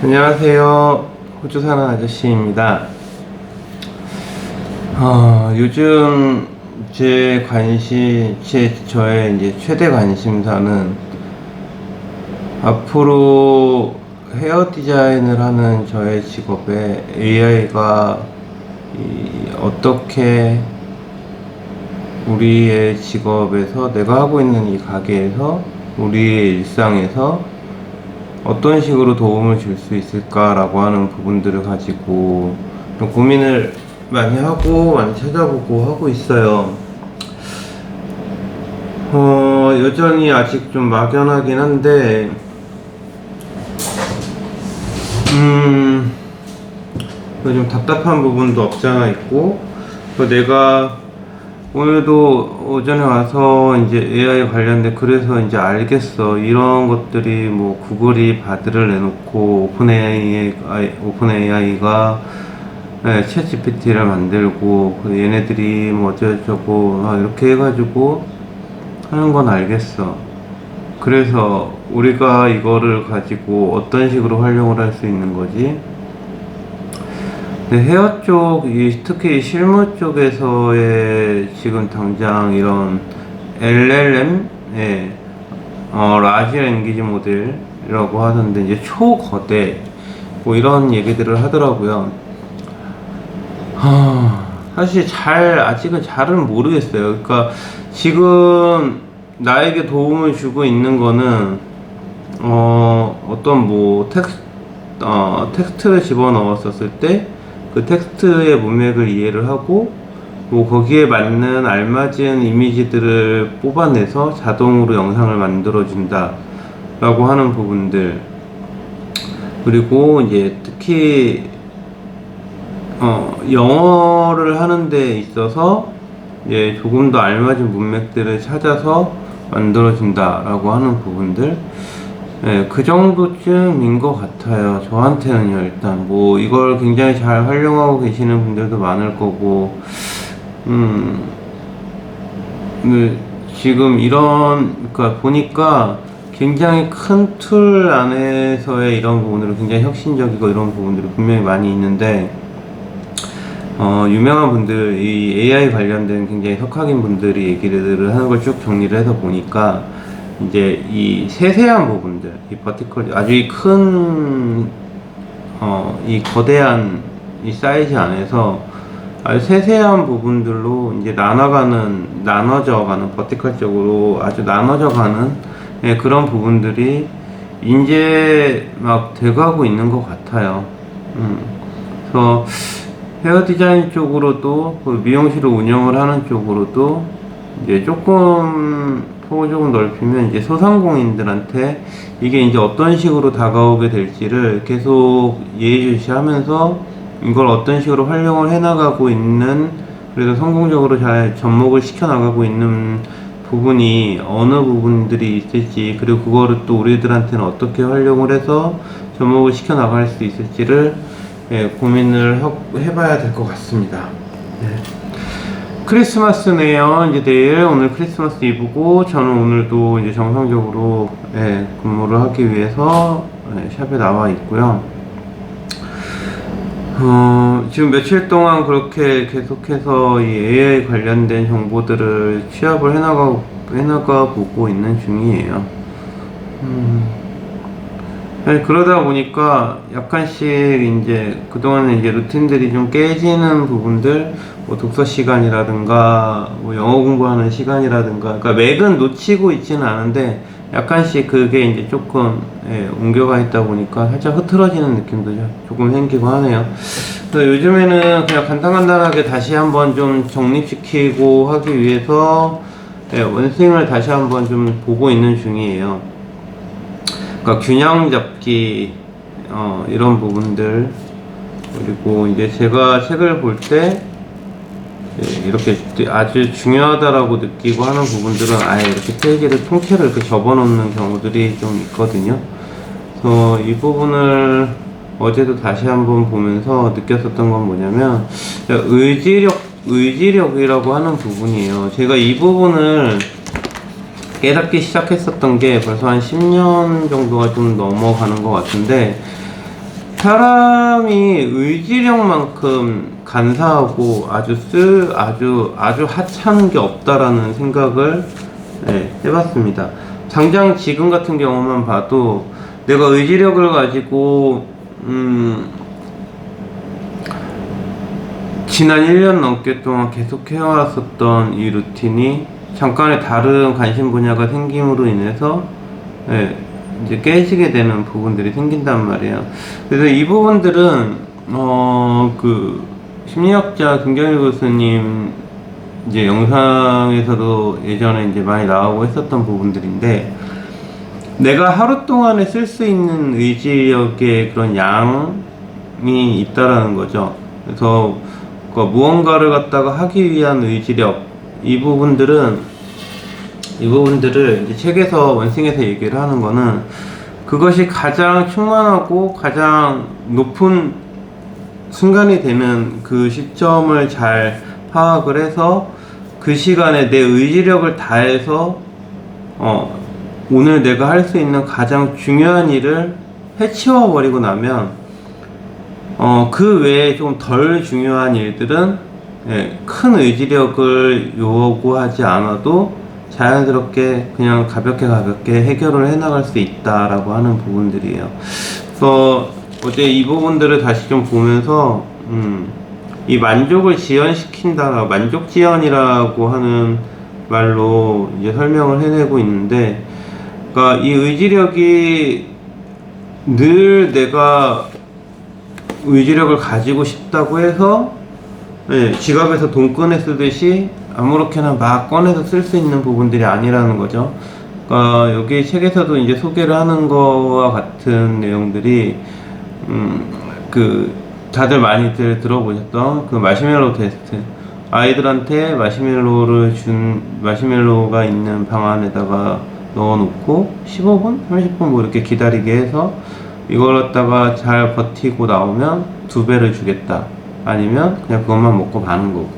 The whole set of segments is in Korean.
안녕하세요. 호주 사는 아저씨입니다. 어, 요즘 제 관심, 제, 저의 이제 최대 관심사는 앞으로 헤어 디자인을 하는 저의 직업에 AI가 어떻게 우리의 직업에서 내가 하고 있는 이 가게에서 우리의 일상에서 어떤 식으로 도움을 줄 수 있을까라고 하는 부분들을 가지고 좀 고민을 많이 하고 많이 찾아보고 하고 있어요. 어, 여전히 아직 좀 막연하긴 한데, 음, 그좀 답답한 부분도 없잖아 있고, 또 내가 오늘도 오전에 와서 이제 AI 관련된 그래서 이제 알겠어 이런 것들이 뭐 구글이 바드를 내놓고 오픈 AI 오픈 AI가 네, 챗 GPT를 만들고 그 얘네들이 뭐 어쩌고저쩌고 아, 이렇게 해가지고 하는 건 알겠어. 그래서 우리가 이거를 가지고 어떤 식으로 활용을 할 수 있는 거지? 네, 헤어 쪽, 이, 특히 이 실무 쪽에서의 지금 당장 이런 LLM, 예, 어, 라지 랭귀지 모델이라고 하던데, 이제 초거대, 뭐 이런 얘기들을 하더라고요. 하, 사실 잘, 아직은 잘은 모르겠어요. 그러니까 지금 나에게 도움을 주고 있는 거는, 어, 어떤 뭐 텍스트, 어, 텍스트를 집어넣었었을 때, 그 텍스트의 문맥을 이해를 하고 뭐 거기에 맞는 알맞은 이미지들을 뽑아내서 자동으로 영상을 만들어 준다 라고 하는 부분들. 그리고 이제 특히 어 영어를 하는 데 있어서 이제 조금 더 알맞은 문맥들을 찾아서 만들어 준다라고 하는 부분들 네, 그 정도쯤인 것 같아요. 저한테는요, 일단. 뭐, 이걸 굉장히 잘 활용하고 계시는 분들도 많을 거고, 음, 그, 지금 이런, 그니까 보니까 굉장히 큰틀 안에서의 이런 부분들은 굉장히 혁신적이고 이런 부분들이 분명히 많이 있는데, 어, 유명한 분들, 이 AI 관련된 굉장히 석학인 분들이 얘기를 하는 걸 쭉 정리를 해서 보니까, 이제 이 세세한 부분들, 이 버티컬 아주 이 큰, 어, 이 거대한 이 사이즈 안에서 아주 세세한 부분들로 이제 나눠가는, 나눠져가는, 버티컬적으로 아주 나눠져가는 예, 그런 부분들이 이제 막 돼가고 있는 것 같아요. 음. 그래서 헤어 디자인 쪽으로도 그 미용실을 운영을 하는 쪽으로도 이제 조금 폭을 조금 넓히면 이제 소상공인들한테 이게 이제 어떤 식으로 다가오게 될지를 계속 예의주시하면서 이걸 어떤 식으로 활용을 해나가고 있는 그래서 성공적으로 잘 접목을 시켜나가고 있는 부분이 어느 부분들이 있을지 그리고 그거를 또 우리들한테는 어떻게 활용을 해서 접목을 시켜 나갈 수 있을지를 예, 고민을 하- 해봐야 될 것 같습니다. 네. 크리스마스네요. 이제 내일 오늘 크리스마스 이브고 저는 오늘도 이제 정상적으로 예, 근무를 하기 위해서 예, 샵에 나와 있고요. 어, 지금 며칠 동안 그렇게 계속해서 이 AI 관련된 정보들을 취합을 해나가 해나가 보고 있는 중이에요. 음, 네, 그러다 보니까 약간씩 이제 그동안에 이제 루틴들이 좀 깨지는 부분들, 뭐 독서 시간이라든가, 뭐 영어 공부하는 시간이라든가, 그러니까 맥은 놓치고 있지는 않은데 약간씩 그게 이제 조금 예, 옮겨가 있다 보니까 살짝 흐트러지는 느낌도 좀- 조금 생기고 하네요. 그래서 요즘에는 그냥 간단간단하게 다시 한번 좀 정립시키고 하기 위해서 예, 원스윙을 다시 한번 좀 보고 있는 중이에요. 그러니까 균형 잡기 어, 이런 부분들 그리고 이제 제가 책을 볼 때 이렇게 아주 중요하다라고 느끼고 하는 부분들은 아예 이렇게 페이지를 통째로 이렇게 접어놓는 경우들이 좀 있거든요. 그래서 이 부분을 어제도 다시 한번 보면서 느꼈었던 건 뭐냐면 의지력 의지력이라고 하는 부분이에요. 제가 이 부분을 깨닫기 시작했었던 게 벌써 한 10년 정도가 좀 넘어가는 것 같은데 사람이 의지력만큼 간사하고 아주 쓰 아주 아주 하찮은 게 없다라는 생각을 예, 해봤습니다. 당장 지금 같은 경우만 봐도 내가 의지력을 가지고 음, 지난 1년 넘게 동안 계속 해왔었던 이 루틴이 잠깐의 다른 관심 분야가 생김으로 인해서 예, 이제 깨지게 되는 부분들이 생긴단 말이에요. 그래서 이 부분들은 어 그 심리학자 김경일 교수님 이제 영상에서도 예전에 이제 많이 나오고 했었던 부분들인데 내가 하루 동안에 쓸 수 있는 의지력의 그런 양이 있다라는 거죠. 그래서 그 무언가를 갖다가 하기 위한 의지력 이 부분들은 이 부분들을 책에서 원싱에서 얘기를 하는 거는 그것이 가장 충만하고 가장 높은 순간이 되는 그 시점을 잘 파악을 해서 그 시간에 내 의지력을 다해서 어 오늘 내가 할 수 있는 가장 중요한 일을 해치워 버리고 나면 어 그 외에 좀 덜 중요한 일들은 예, 큰 의지력을 요구하지 않아도 자연스럽게 그냥 가볍게 가볍게 해결을 해 나갈 수 있다라고 하는 부분들이에요. 그래서 어제 이 부분들을 다시 좀 보면서 음, 이 만족을 지연시킨다, 만족 지연이라고 하는 말로 이제 설명을 해내고 있는데, 그러니까 이 의지력이 늘 내가 의지력을 가지고 싶다고 해서 예, 지갑에서 돈 꺼내 쓰듯이 아무렇게나 막 꺼내서 쓸 수 있는 부분들이 아니라는 거죠. 그러니까 여기 책에서도 이제 소개를 하는 거와 같은 내용들이 음, 그 다들 많이들 들어보셨던 그 마시멜로 테스트 아이들한테 마시멜로를 준 마시멜로가 있는 방 안에다가 넣어놓고 15분, 30분 뭐 이렇게 기다리게 해서 이걸 갖다가 잘 버티고 나오면 두 배를 주겠다. 아니면 그냥 그것만 먹고 가는 거고.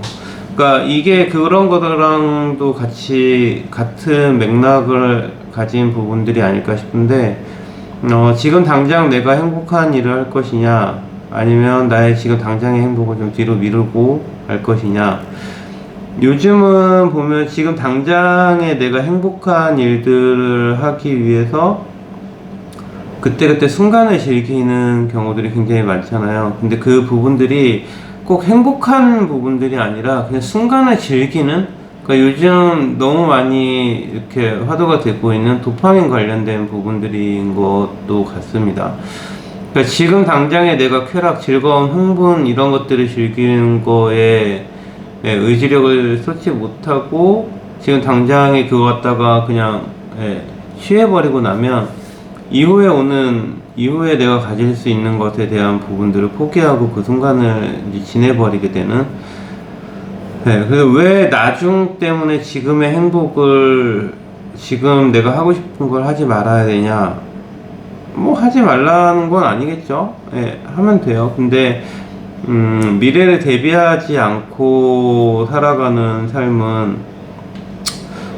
그러니까 이게 그런 거랑도 같이 같은 맥락을 가진 부분들이 아닐까 싶은데 어, 지금 당장 내가 행복한 일을 할 것이냐 아니면 나의 지금 당장의 행복을 좀 뒤로 미루고 할 것이냐 요즘은 보면 지금 당장에 내가 행복한 일들을 하기 위해서 그때그때 순간을 즐기는 경우들이 굉장히 많잖아요. 근데 그 부분들이 꼭 행복한 부분들이 아니라 그냥 순간을 즐기는 그러니까 요즘 너무 많이 이렇게 화두가 되고 있는 도파민 관련된 부분들인 것도 같습니다. 그러니까 지금 당장에 내가 쾌락, 즐거움, 흥분 이런 것들을 즐기는 거에 예, 의지력을 쏟지 못하고 지금 당장에 그거 갖다가 그냥 예, 취해버리고 나면 이후에 오는 이후에 내가 가질 수 있는 것에 대한 부분들을 포기하고 그 순간을 이제 지내버리게 되는 네, 그래서 왜 나중 때문에 지금의 행복을 지금 내가 하고 싶은 걸 하지 말아야 되냐? 뭐 하지 말라는 건 아니겠죠. 예, 하면 돼요. 근데 음, 미래를 대비하지 않고 살아가는 삶은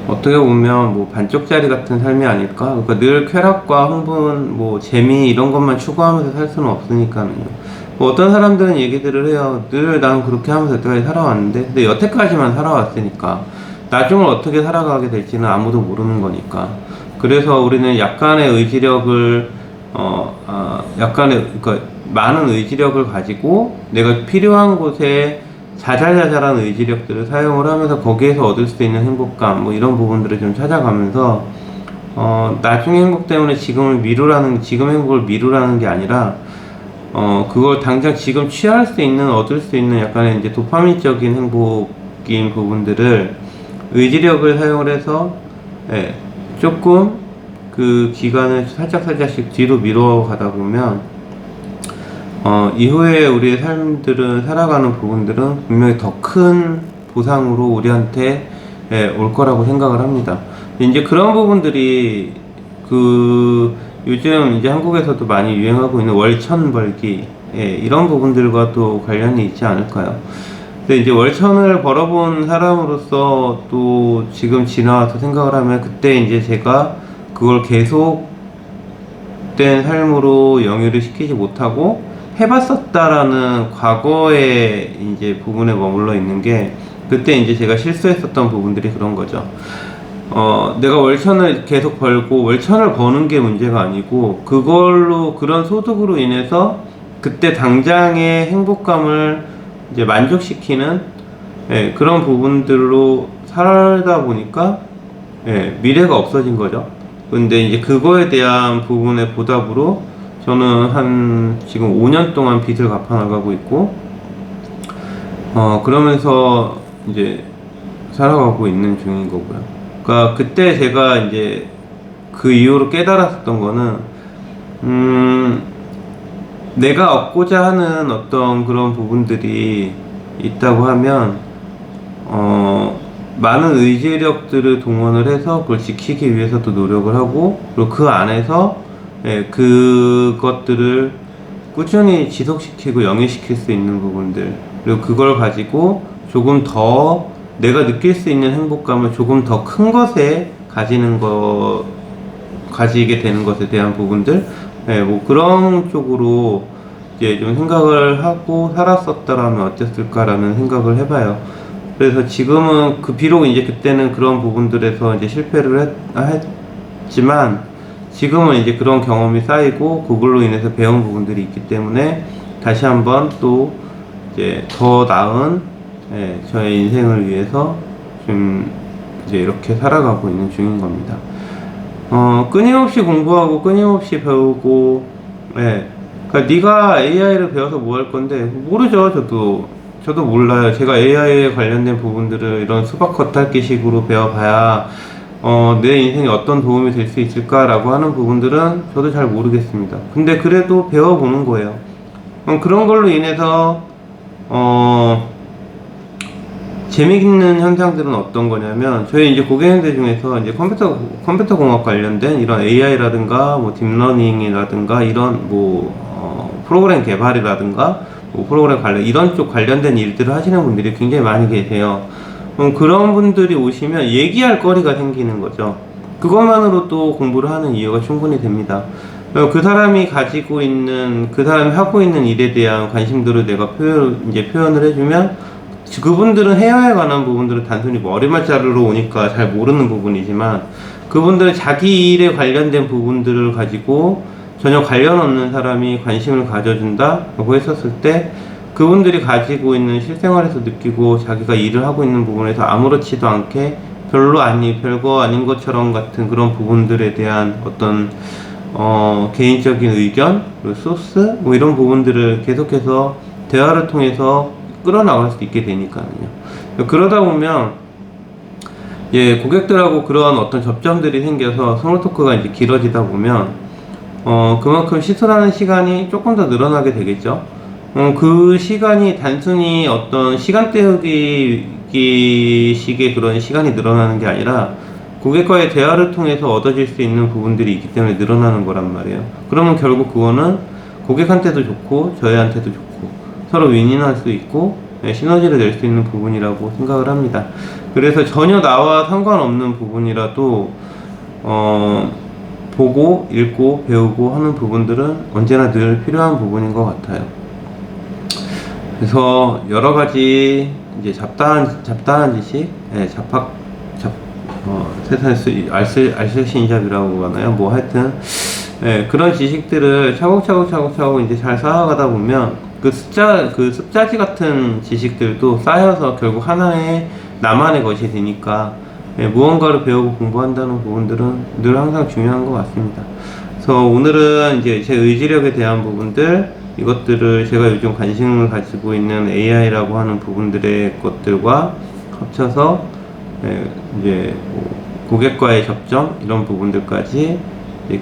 어떻게 보면 뭐 반쪽짜리 같은 삶이 아닐까? 그러니까 늘 쾌락과 흥분, 뭐 재미 이런 것만 추구하면서 살 수는 없으니까는요. 뭐 어떤 사람들은 얘기들을 해요. 늘 난 그렇게 하면서 여태까지 살아왔는데, 근데 여태까지만 살아왔으니까 나중을 어떻게 살아가게 될지는 아무도 모르는 거니까. 그래서 우리는 약간의 의지력을 어, 아, 약간의 그러니까 많은 의지력을 가지고 내가 필요한 곳에 자잘자잘한 의지력들을 사용을 하면서 거기에서 얻을 수 있는 행복감 뭐 이런 부분들을 좀 찾아가면서 어, 나중에 행복 때문에 지금을 미루라는 지금 행복을 미루라는 게 아니라 어, 그걸 당장 지금 취할 수 있는, 얻을 수 있는 약간의 이제 도파민적인 행복인 부분들을 의지력을 사용을 해서, 예, 조금 그 기간을 살짝 살짝씩 뒤로 미뤄 가다 보면, 어, 이후에 우리의 삶들은, 살아가는 부분들은 분명히 더 큰 보상으로 우리한테 예, 올 거라고 생각을 합니다. 이제 그런 부분들이 그 요즘 이제 한국에서도 많이 유행하고 있는 월천 벌기 예, 이런 부분들과 또 관련이 있지 않을까요? 근데 이제 월천을 벌어본 사람으로서 또 지금 지나와서 생각을 하면 그때 이제 제가 그걸 계속 복된 삶으로 영위를 시키지 못하고 해봤었다라는 과거의 이제 부분에 머물러 있는 게 그때 이제 제가 실수했었던 부분들이 그런 거죠. 어, 내가 월천을 계속 벌고 월천을 버는 게 문제가 아니고 그걸로 그런 소득으로 인해서 그때 당장의 행복감을 이제 만족시키는 예, 그런 부분들로 살다 보니까 예, 미래가 없어진 거죠. 근데 이제 그거에 대한 부분의 보답으로 저는 한 지금 5년 동안 빚을 갚아 나가고 있고 어 그러면서 이제 살아가고 있는 중인 거고요. 그러니까 그때 제가 이제 그 이후로 깨달았었던 거는 음 내가 얻고자 하는 어떤 그런 부분들이 있다고 하면 어 많은 의지력들을 동원을 해서 그걸 지키기 위해서도 노력을 하고 그리고 그 안에서 예, 그것들을 꾸준히 지속시키고 영위시킬 수 있는 부분들 그리고 그걸 가지고 조금 더 내가 느낄 수 있는 행복감을 조금 더 큰 것에 가지는 거 가지게 되는 것에 대한 부분들 예, 뭐 그런 쪽으로 이제 좀 생각을 하고 살았었다라면 어땠을까라는 생각을 해봐요. 그래서 지금은 그 비록 이제 그때는 그런 부분들에서 이제 실패를 했, 했지만 지금은 이제 그런 경험이 쌓이고 그걸로 인해서 배운 부분들이 있기 때문에 다시 한번 또 이제 더 나은 예, 저의 인생을 위해서 좀 이제 이렇게 살아가고 있는 중인 겁니다. 어, 끊임없이 공부하고 끊임없이 배우고 예. 그러니까 네가 AI를 배워서 뭐 할 건데 모르죠 저도 저도 몰라요 제가 AI에 관련된 부분들을 이런 수박 겉핥기식으로 배워봐야 어, 내 인생에 어떤 도움이 될 수 있을까라고 하는 부분들은 저도 잘 모르겠습니다 근데 그래도 배워보는 거예요 어, 그런 걸로 인해서 어, 재미있는 현상들은 어떤 거냐면 저희 이제 고객님들 중에서 이제 컴퓨터 컴퓨터 공학 관련된 이런 AI라든가 뭐 딥러닝이라든가 이런 뭐 어, 프로그램 개발이라든가 뭐 프로그램 관련 이런 쪽 관련된 일들을 하시는 분들이 굉장히 많이 계세요. 그럼 그런 분들이 오시면 얘기할 거리가 생기는 거죠. 그것만으로도 공부를 하는 이유가 충분히 됩니다. 그리고 그 사람이 가지고 있는 그 사람이 하고 있는 일에 대한 관심들을 내가 표현 이제 표현을 해주면 그분들은 헤어에 관한 부분들은 단순히 머리만 자르러 오니까 잘 모르는 부분이지만 그분들은 자기 일에 관련된 부분들을 가지고 전혀 관련 없는 사람이 관심을 가져준다라고 했었을 때 그분들이 가지고 있는 실생활에서 느끼고 자기가 일을 하고 있는 부분에서 아무렇지도 않게 별로 아니 별거 아닌 것처럼 같은 그런 부분들에 대한 어떤 어, 개인적인 의견 그리고 소스 뭐 이런 부분들을 계속해서 대화를 통해서 끌어나갈 수 있게 되니까요. 그러다 보면 예 고객들하고 그런 어떤 접점들이 생겨서 스몰 토크가 이제 길어지다 보면 어 그만큼 시술하는 시간이 조금 더 늘어나게 되겠죠. 어, 그 시간이 단순히 어떤 시간 때우기 식의 그런 시간이 늘어나는 게 아니라 고객과의 대화를 통해서 얻어질 수 있는 부분들이 있기 때문에 늘어나는 거란 말이에요. 그러면 결국 그거는 고객한테도 좋고 저희한테도 좋고 서로 윈윈할 수 있고 네, 시너지를 낼 수 있는 부분이라고 생각을 합니다. 그래서 전혀 나와 상관없는 부분이라도 어, 보고 읽고 배우고 하는 부분들은 언제나 늘 필요한 부분인 것 같아요. 그래서 여러 가지 이제 잡다한 잡다한 지식, 예, 잡학 잡 어, 세상에서 알쓸 알쓸신잡이라고 하나요? 뭐 하여튼 예, 그런 지식들을 차곡차곡 차곡차곡 이제 잘 쌓아가다 보면 그 숫자 그 숫자지 같은 지식들도 쌓여서 결국 하나의 나만의 것이 되니까 예, 무언가를 배우고 공부한다는 부분들은 늘 항상 중요한 것 같습니다. 그래서 오늘은 이제 제 의지력에 대한 부분들 이것들을 제가 요즘 관심을 가지고 있는 AI라고 하는 부분들의 것들과 합쳐서 예, 이제 뭐 고객과의 접점 이런 부분들까지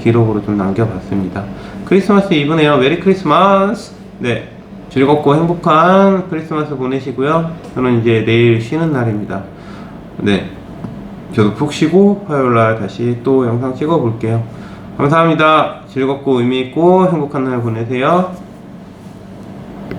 기록으로 좀 남겨봤습니다. 크리스마스 이브네요. 메리 크리스마스. 네. 즐겁고 행복한 크리스마스 보내시고요. 저는 이제 내일 쉬는 날입니다. 네. 저도 푹 쉬고 화요일 날 다시 또 영상 찍어 볼게요. 감사합니다. 즐겁고 의미 있고 행복한 날 보내세요.